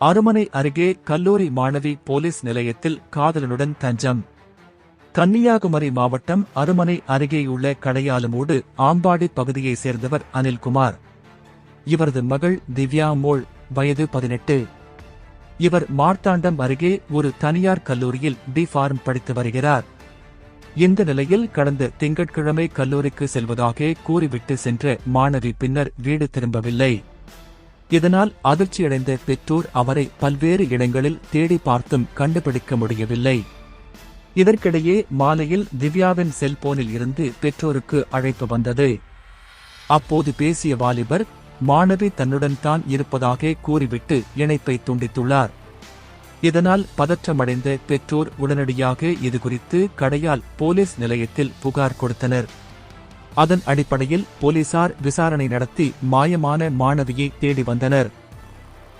அருமனை அருகே கல்லூரி மாணவி போலீஸ் நிலையத்தில் காதலனுடன் தஞ்சம். கன்னியாகுமரி மாவட்டம் அருமனை அருகேயுள்ள கடையாலுமூடு ஆம்பாடி பகுதியைச் சேர்ந்தவர் அனில்குமார். இவரது மகள் திவ்யா மோள் வயது பதினெட்டு. இவர் மார்த்தாண்டம் அருகே ஒரு தனியார் கல்லூரியில் டி ஃபார்ம் படித்து வருகிறார். இந்த நிலையில் கடந்த திங்கட்கிழமை கல்லூரிக்கு செல்வதாக கூறிவிட்டு சென்ற மாணவி பின்னர் வீடு திரும்பவில்லை. இதனால் அதிர்ச்சியடைந்த பெற்றோர் அவரை பல்வேறு இடங்களில் தேடி பார்த்தும் கண்டுபிடிக்க முடியவில்லை. இதற்கிடையே மாலையில் திவ்யாவின் செல்போனில் இருந்து பெற்றோருக்கு அழைப்பு வந்தது. அப்போது பேசிய வாலிபர் மாணவி தன்னுடன் தான் இருப்பதாக கூறிவிட்டு இணைப்பை துண்டித்துள்ளார். இதனால் பதற்றமடைந்த பெற்றோர் உடனடியாக இதுகுறித்து கடையால் போலீஸ் நிலையத்தில் புகார் கொடுத்தனர். அதன் அடிப்படையில் போலீசார் விசாரணை நடத்தி மாயமான மாணவியை தேடி வந்தனர்.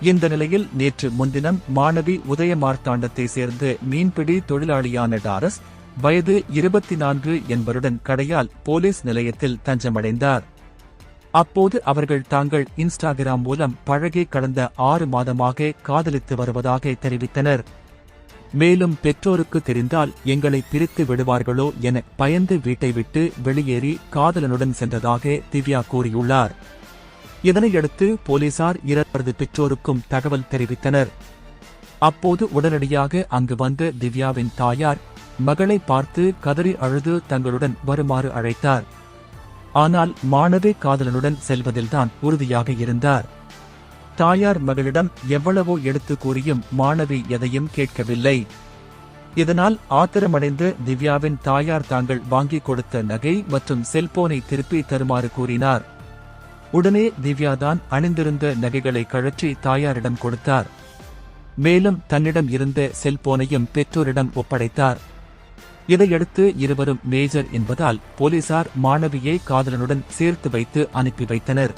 இந்த நிலையில் நேற்று முன்தினம் மாணவி உதயமார்த்தாண்டத்தை சேர்ந்த மீன்பிடி தொழிலாளியான டாரஸ் வயது இருபத்தி நான்கு என்பருடன் கடையால் போலீஸ் நிலையத்தில் தஞ்சமடைந்தார். அப்போது அவர்கள் தாங்கள் இன்ஸ்டாகிராம் மூலம் பழகி கடந்த ஆறு மாதமாக காதலித்து வருவதாக தெரிவித்தனர். மேலும் பெற்றோருக்கு தெரிந்தால் எங்களை பிரித்து விடுவார்களோ என பயந்து வீட்டை விட்டு வெளியேறி காதலனுடன் சென்றதாக திவ்யா கூறியுள்ளார். இதனையடுத்து போலீசார் இரவரது பெற்றோருக்கும் தகவல் தெரிவித்தனர். அப்போது உடனடியாக அங்கு வந்த திவ்யாவின் தாயார் மகளை பார்த்து கதறி அழுது தங்களுடன் வருமாறு அழைத்தார். ஆனால் மாணவி காதலனுடன் செல்வதில்தான் உறுதியாக இருந்தார். தாயார் மகளிடம் எவ்வளவோ எடுத்து கூறியும் மாணவி எதையும் கேட்கவில்லை. இதனால் ஆத்திரமடைந்து திவ்யாவின் தாயார் தாங்கள் வாங்கிக் கொடுத்த நகை மற்றும் செல்போனை திருப்பி தருமாறு கூறினார். உடனே திவ்யாதான் அணிந்திருந்த நகைகளை கழற்றி தாயாரிடம் கொடுத்தார். மேலும் தன்னிடம் இருந்த செல்போனையும் பெற்றோரிடம் ஒப்படைத்தார். இதையடுத்து இருவரும் மேஜர் என்பதால் போலீசார் மாணவியை காதலனுடன் சேர்த்து வைத்து அனுப்பி வைத்தனர்.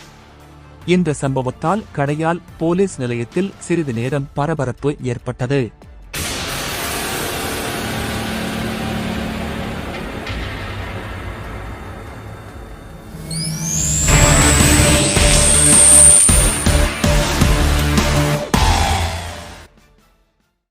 இந்த சம்பவத்தால் கடையால் போலீஸ் நிலையத்தில் சிறிது நேரம் பரபரப்பு ஏற்பட்டது.